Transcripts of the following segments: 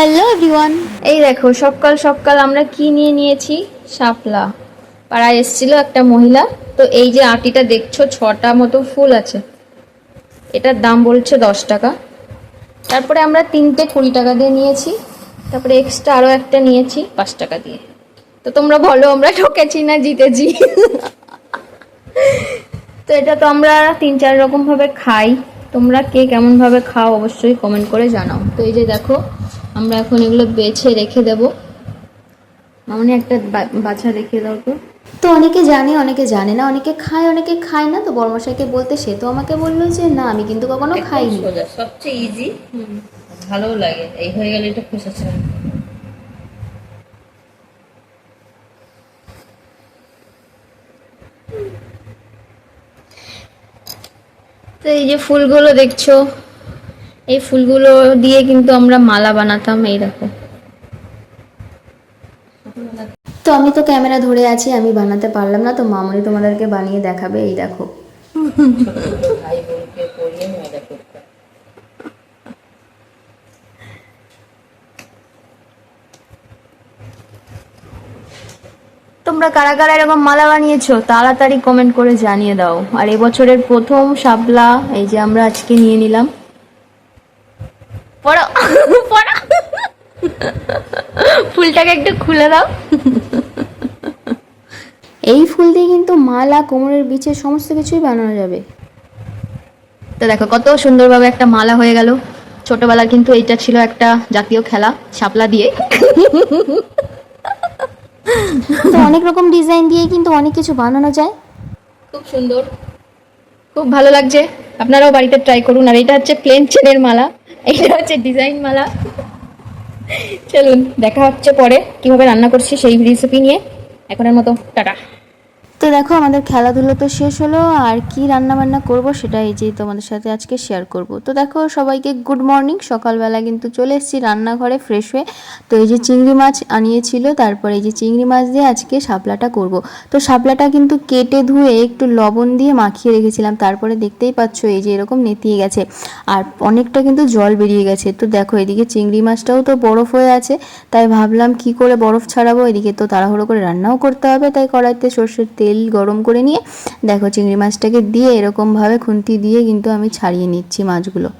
Hello everyone এই দেখো সকাল সকাল আমরা কি নিয়ে নিয়েছি? শাপলা। পাড়ায় এসেছিল একটা মহিলা। তো এই যে আটিটা দেখছ, ছটা মতো ফুল আছে। এটার দাম বলছে দশ টাকা। তারপরে আমরা তিনটে কুড়ি টাকা দিয়ে নিয়েছি। তারপরে এক্সট্রা আরও একটা নিয়েছি, পাঁচ টাকা দিয়ে। তো তোমরা বলো, আমরা ঠকেছি না জিতেছি? তো এটা তো আমরা তিন চার রকমভাবে খাই। তোমরা কে কেমনভাবে খাও অবশ্যই কমেন্ট করে জানাও। তো এই যে দেখো আমরা এখন এগুলো বেছে রেখে দেব। মামনি একটা বাছা রেখে দাও তো। তো অনেকে জানে অনেকে জানে না অনেকে খায় অনেকে খায় না তো বর্মশাইকে বলতে সে তো আমাকে বলল যে না আমি কিন্তু কখনো খাইনি। সোজা সবচেয়ে ইজি ভালোও লাগে এই হয়ে গেলে এটা খুশি ছিলাম তো এই যে ফুলগুলো দেখছ এই ফুলগুলো দিয়ে কিন্তু আমরা মালা বানাতাম এই দেখো। তো আমি তো ক্যামেরা ধরে আছি আমি বানাতে পারলাম না তো মামনি তোমাদেরকে বানিয়ে দেখাবে এই দেখো। তোমরা কারা কারা এরকম মালা বানিয়েছো তাড়াতাড়ি কমেন্ট করে জানিয়ে দাও। আর এবছরের প্রথম শাপলা এই যে আমরা আজকে নিয়ে নিলাম। ফুলটাকে একটু খুলে দাও। এই ফুল দিয়ে কিন্তু মালা কোমরের বিচে সমস্ত কিছুই বানানো যাবে। তো দেখো কত সুন্দরভাবে একটা মালা হয়ে গেল। ছোটবেলার কিন্তু এইটা ছিল একটা জাতীয় খেলা শাপলা দিয়ে। তো অনেক রকম ডিজাইন দিয়ে কিন্তু অনেক কিছু বানানো যায়। খুব সুন্দর। খুব ভালো লাগছে। আপনারাও বাড়িতে ট্রাই করুন। আর এটা হচ্ছে প্লেন চেনের মালা। এটা হচ্ছে ডিজাইন মালা। চলুন দেখা হচ্ছে পরে। কীভাবে রান্না করছি সেই রেসিপি নিয়ে। এখনের মতো টাটা। তো দেখো, আমাদের খেলাধুলো তো শেষ হলো, আর কি রান্না বান্না করব সেটা এই যে তোমাদের সাথে আজকে শেয়ার করব। তো দেখো, সবাইকে গুড মর্নিং সকালবেলা কিন্তু চলে এসেছি রান্নাঘরে ফ্রেশ হয়ে। তো এই যে চিংড়ি মাছ আনিয়েছিল, তারপরে এই যে চিংড়ি মাছ দিয়ে আজকে শাপলাটা করব। তো শাপলাটা কিন্তু কেটে ধুয়ে একটু লবণ দিয়ে মাখিয়ে রেখেছিলাম। তারপরে দেখতেই পাচ্ছ, এই যে এরকম নেতিয়ে গেছে। আর অনেকটা কিন্তু জল বেরিয়ে গেছে। তো দেখো, এদিকে চিংড়ি মাছটাও তো বরফ হয়ে আছে। তাই ভাবলাম, কি করে বরফ ছাড়াবো? এদিকে তো তাড়াহুড়ো করে রান্নাও করতে হবে। তাই কড়াইতে সর্ষের তেল গরম করে নিয়ে দেখো চিংড়ি মাছটাকে দিয়ে এরকমভাবে খুন্তি দিয়ে কিন্তু আমি ছাড়িয়ে নিচ্ছি মাছগুলো।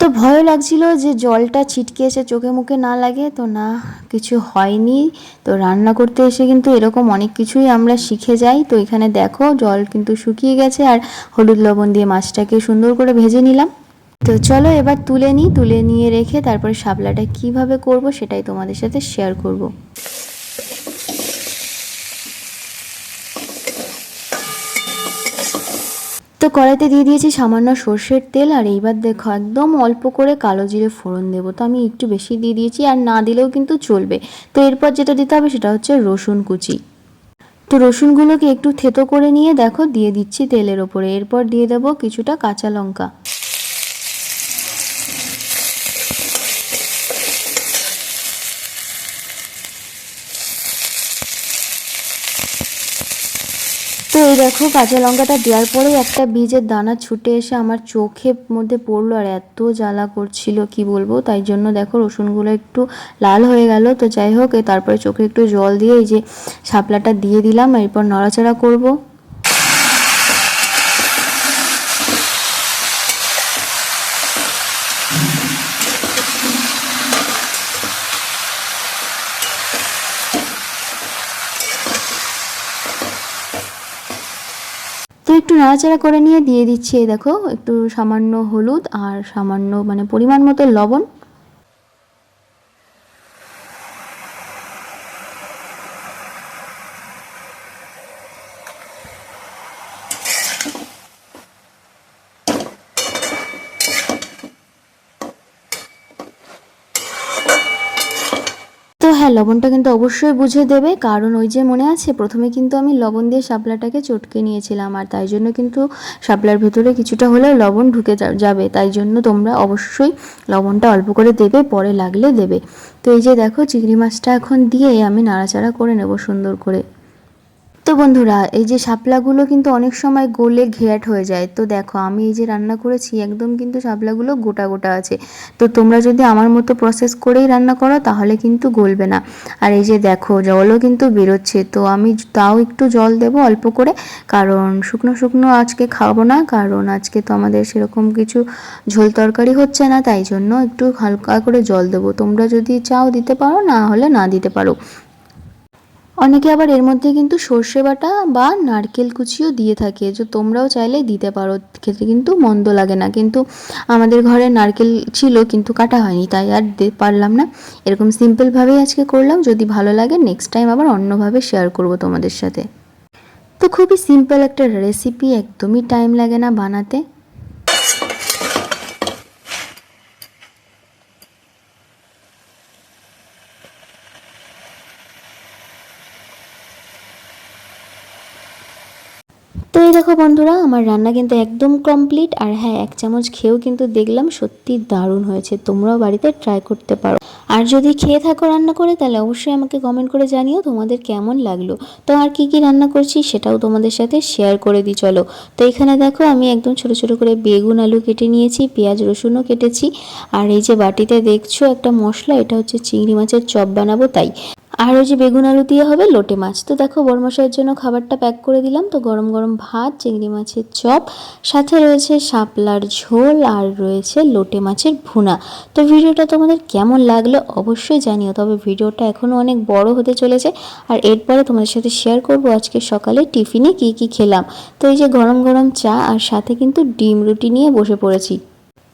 তো ভয় লাগছিল যে জলটা ছিটকে এসে চোখে মুখে না লাগে, তো না, কিছু হয়নি। তো রান্না করতে এসে কিন্তু এরকম অনেক কিছুই আমরা শিখে যাই। তো এখানে দেখো জল কিন্তু শুকিয়ে গেছে আর হলুদ লবণ দিয়ে মাছটাকে সুন্দর করে ভেজে নিলাম। তো চলো এবার তুলে নিই, তুলে নিয়ে রেখে তারপরে শাপলাটা কীভাবে করব সেটাই তোমাদের সাথে শেয়ার করব। তো কড়াইতে দিয়ে দিয়েছি সামান্য সর্ষের তেল, আর এইবার দেখো একদম অল্প করে কালো জিরে ফোড়ন দেবো। তো আমি একটু বেশি দিয়ে দিয়েছি, আর না দিলেও কিন্তু চলবে। তো এরপর যেটা দিতে হবে সেটা হচ্ছে রসুন কুচি। তো রসুনগুলোকে একটু থেতো করে নিয়ে দেখো দিয়ে দিচ্ছি তেলের ওপরে। এরপর দিয়ে দেবো কিছুটা কাঁচা লঙ্কা তো এই দেখো কাঁচা লঙ্কাটা দেওয়ার পরেই একটা বীজের দানা ছুটে এসে আমার চোখে মধ্যে পড়ল আর এত জ্বালা করছিল, কি বলব? তাই জন্য দেখো রসুনগুলো একটু লাল হয়ে গেল। তো যাই হোক তারপরে চোখে একটু জল দিয়ে এই যে শাপলাটা দিয়ে দিলাম, এরপর নড়াচড়া করব। একটু নাড়াচাড়া করে নিয়ে দিয়ে দিচ্ছি, এই দেখো, একটু সামান্য হলুদ আর সামান্য মানে পরিমাণ মতো লবণ। লবণটা কিন্তু অবশ্যই বুঝে দেবে, কারণ ওই যে মনে আছে, প্রথমে কিন্তু আমি লবণ দিয়ে শাপলাটাকে চটকে নিয়েছিলাম, আর তাই জন্য কিন্তু শাপলার ভেতরে কিছুটা হলেও লবণ ঢুকে যাবে। তাই জন্য তোমরা অবশ্যই লবণটা অল্প করে দেবে, পরে লাগলে দেবে। তো এই যে দেখো, চিংড়ি মাছটা এখন দিয়ে আমি নাড়াচাড়া করে নেব সুন্দর করে। তো বন্ধুরা, এই যে শাপলাগুলো কিন্তু অনেক সময় গলে ঘেয়াট হয়ে যায়। তো দেখো, আমি এই যে রান্না করেছি, একদম কিন্তু শাপলাগুলো গোটা গোটা আছে। তো তোমরা যদি আমার মতো প্রসেস করেই রান্না করো, তাহলে কিন্তু গলবে না। আর এই যে দেখো, জলও কিন্তু বেরোচ্ছে। তো আমি তাও একটু জল দেবো অল্প করে, কারণ শুকনো শুকনো আজকে খাব না, কারণ আজকে তো আমাদের সেরকম কিছু ঝোল তরকারি হচ্ছে না, তাই জন্য একটু হালকা করে জল দেবো। তোমরা যদি চাও দিতে পারো, না হলে না দিতে পারো। অনেকে আবার এর মধ্যে কিন্তু সর্ষে বাটা বা নারকেল কুচিও দিয়ে থাকে, যে তোমরাও চাইলে দিতে পারো। খেতে কিন্তু মন্দ লাগে না। কিন্তু আমাদের ঘরে নারকেল ছিল কিন্তু কাটা হয়নি, তাই আর পারলাম না। এরকম সিম্পলভাবেই আজকে করলাম। যদি ভালো লাগে নেক্সট টাইম আবার অন্যভাবে শেয়ার করব তোমাদের সাথে। তো খুবই সিম্পল একটা রেসিপি একদমই টাইম লাগে না বানাতে। তো এই দেখো বন্ধুরা, আমার রান্না কিন্তু একদম কমপ্লিট আর হ্যাঁ এক চামচ খেয়েও কিন্তু দেখলাম সত্যি দারুণ হয়েছে। তোমরাও বাড়িতে ট্রাই করতে পারো। আর যদি খেয়ে থাকো রান্না করে, তাহলে অবশ্যই আমাকে কমেন্ট করে জানিও তোমাদের কেমন লাগল। তো আর কি কি রান্না করছি সেটাও তোমাদের সাথে শেয়ার করে দিই, চলো। তো এখানে দেখো, আমি একদম ছোট ছোট করে বেগুন, আলু কেটে নিয়েছি, পেঁয়াজ, রসুনও কেটেছি। আর এই যে বাটিতে দেখছ একটা মশলা, এটা হচ্ছে চিংড়ি মাছের চপ বানাবো, তাই। আর ওই যে বেগুন আলু দিয়ে হবে লোটে মাছ। তো দেখো বড়মশাইয়ের জন্য খাবারটা প্যাক করে দিলাম। তো গরম গরম ভাত, চিংড়ি মাছের চপ, সাথে রয়েছে শাপলার ঝোল আর রয়েছে লোটে মাছের ভুনা। তো ভিডিওটা তোমাদের কেমন লাগল অবশ্যই জানিও। তবে ভিডিওটা এখনও অনেক বড় হতে চলেছে আর এরপরে তোমাদের সাথে শেয়ার করব আজকে সকালে টিফিনে কি কি খেলাম। তো এই যে গরম গরম চা আর সাথে কিন্তু ডিম রুটি নিয়ে বসে পড়েছি।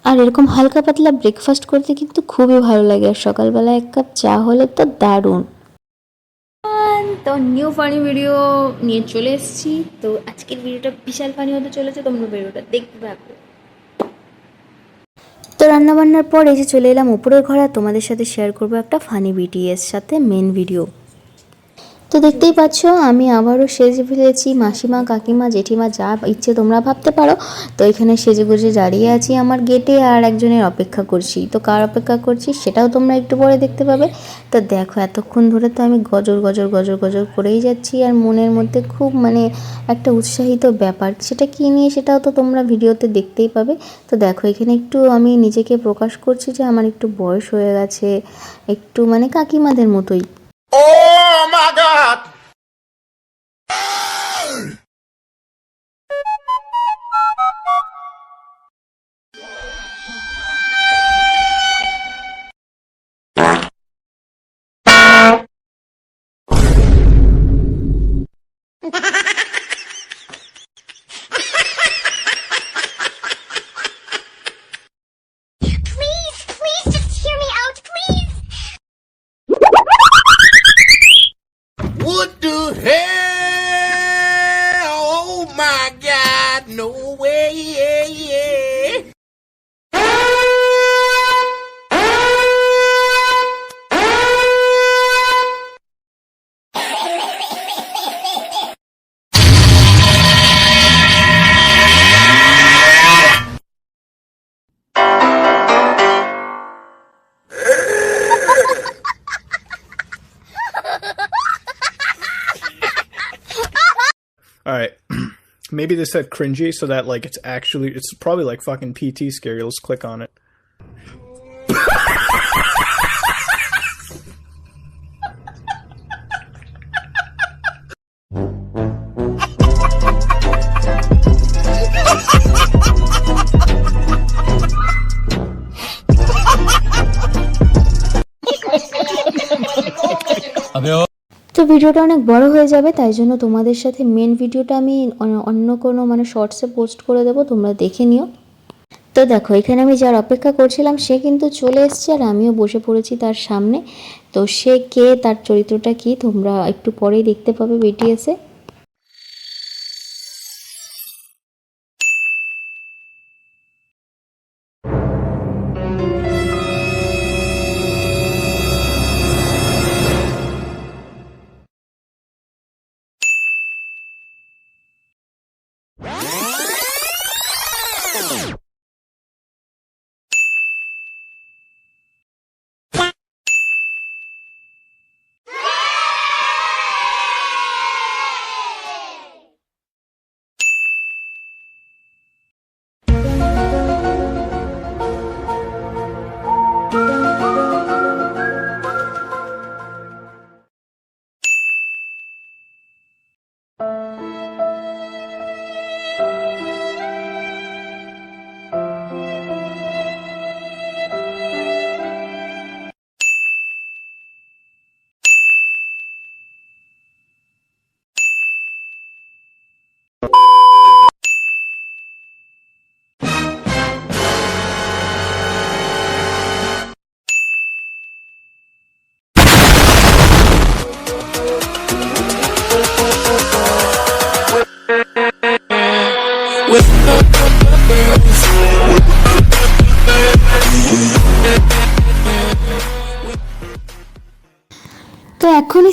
আর এরকম হালকা পাতলা ব্রেকফাস্ট করতে কিন্তু খুবই ভালো লাগে। আর সকালবেলা এক কাপ চা হলে তো দারুণ। তো নিউ ফানি ভিডিও নিয়ে চলে এসেছি। তো আজকের ভিডিওটা বিশাল ফানি হতে চলেছে, তোমরা ভিডিওটা দেখতে থাকো তো রান্নাবান্নার পর এই যে চলে এলাম উপরের ঘরে তোমাদের সাথে শেয়ার করব একটা ফানি বিটিএস সাথে মেন ভিডিও দেখতেই পাচ্ছ, আমি আবারও সেজে ফেলেছি। মাসিমা, কাকিমা, জেঠিমা, যা ইচ্ছে তোমরা ভাবতে পারো। তো এখানে সেজে গুজে দাঁড়িয়ে আছি আমার গেটে আর একজনের অপেক্ষা করছি। তো কার অপেক্ষা করছি সেটাও তোমরা একটু পরে দেখতে পাবে। তো দেখো, এতক্ষণ ধরে তো আমি গজর গজর গজর গজর করেই যাচ্ছি আর মনের মধ্যে খুব মানে একটা উৎসাহিত ব্যাপার। সেটা কী নিয়ে সেটাও তো তোমরা ভিডিওতে দেখতেই পাবে। তো দেখো, এখানে একটু আমি নিজেকে প্রকাশ করছি যে আমার একটু বয়স হয়ে গেছে, একটু মানে কাকিমাদের মতোই। Oh my God! Maybe they said cringy so that like it's actually it's probably like fucking PT scary. Let's click on it. ভিডিওটা অনেক বড় হয়ে যাবে, তাই জন্য তোমাদের সাথে মেন ভিডিওটা আমি অন্য- কোনো মানে শর্টসে পোস্ট করে দেবো, তোমরা দেখে নিও। তো দেখো, এখানে আমি যার অপেক্ষা করছিলাম, সে কিন্তু চলে এসছে আর আমিও বসে পড়েছি তার সামনে। তো সে কে, তার চরিত্রটা কি, তোমরা একটু পরেই দেখতে পাবে বিটিএসে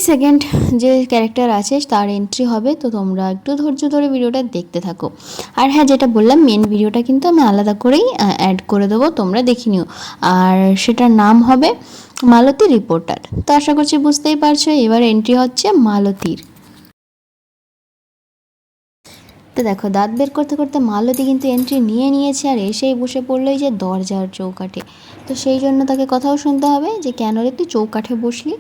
সেকেন্ড যে ক্যারেক্টার আছে, তার এন্ট্রি হবে, তো তোমরা একটু ধৈর্য ধরে ভিডিওটা দেখতে থাকো। আর হ্যাঁ যেটা বললাম মেন ভিডিওটা কিন্তু আমি আলাদা করেই অ্যাড করে দেবো, তোমরা দেখে নিও। আর সেটার নাম হবে মালতী রিপোর্টার তো আশা করছি বুঝতেই পারছ, এবার এন্ট্রি হচ্ছে মালতীর। তো দেখো, দাঁত বের করতে করতে মালতী কিন্তু এন্ট্রি নিয়ে নিয়েছে, আর এসেই বসে পড়ল এই যে দরজার চৌকাঠে। তো সেই জন্য তাকে কথাও শুনতে হবে যে, কেন রে তুই চৌকাঠে বসলি?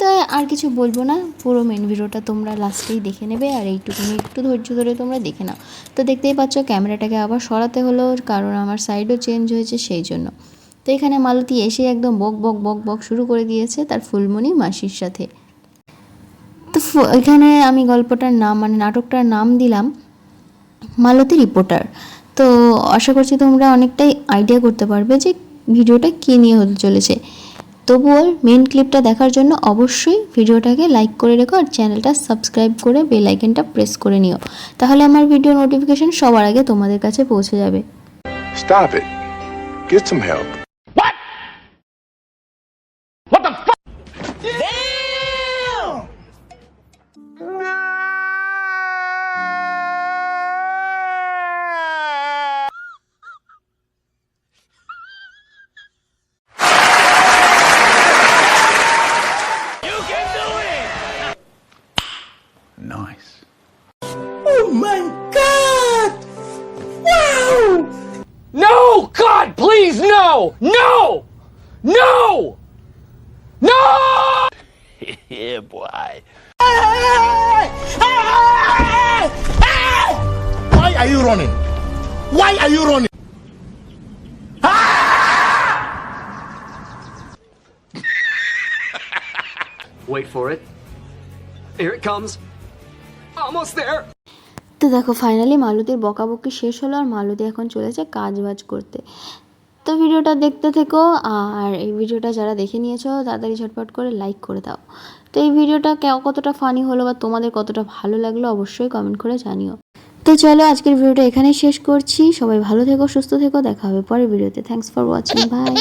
তো আর কিছু বলব না। পুরো মেন ভিডিওটা তোমরা লাস্টেই দেখে নেবে আর এইটুকুনি একটু ধৈর্য ধরে তোমরা দেখে নাও। তো দেখতেই পাচ্ছ ক্যামেরাটাকে আবার সরাতে হলো, কারণ আমার সাইডও চেঞ্জ হয়েছে সেই জন্য। তো এখানে মালতী এসে একদম বক বক বক বক শুরু করে দিয়েছে তার ফুলমণি মাসির সাথে। তো এখানে আমি গল্পটার নাম মানে নাটকটার নাম দিলাম মালতী রিপোর্টার তো আশা করছি তোমরা অনেকটাই আইডিয়া করতে পারবে যে ভিডিওটা কী নিয়ে হতে চলেছে। তবুও মেন ক্লিপটা দেখার জন্য অবশ্যই ভিডিওটাকে লাইক করে রেখো আর চ্যানেলটা সাবস্ক্রাইব করে বেল আইকনটা প্রেস করে নিও তাহলে আমার ভিডিও নোটিফিকেশন সবার আগে তোমাদের কাছে পৌঁছে যাবে Stop it. Get some help. No! No! No! No! yeah, boy. Why are you running? Why are you running? Wait for it. Here it comes. Almost there. তো দেখো ফাইনালি মালতীর বকাবকি শেষ হলো আর মালতী এখন চলেছে কাজ বাজ করতে তো ভিডিওটা দেখতে থেকো, আর এই ভিডিওটা যারা দেখে নিয়েছো, তাড়াতাড়ি ঝটপট করে লাইক করে দাও। তো এই ভিডিওটা কতটা ফানি হলো বা তোমাদের কতটা ভালো লাগল, অবশ্যই কমেন্ট করে জানিও। তো চলো আজকের ভিডিওটা এখানেই শেষ করছি। সবাই ভালো থেকো, সুস্থ থেকো, দেখা হবে পরের ভিডিওতে। Thanks for watching by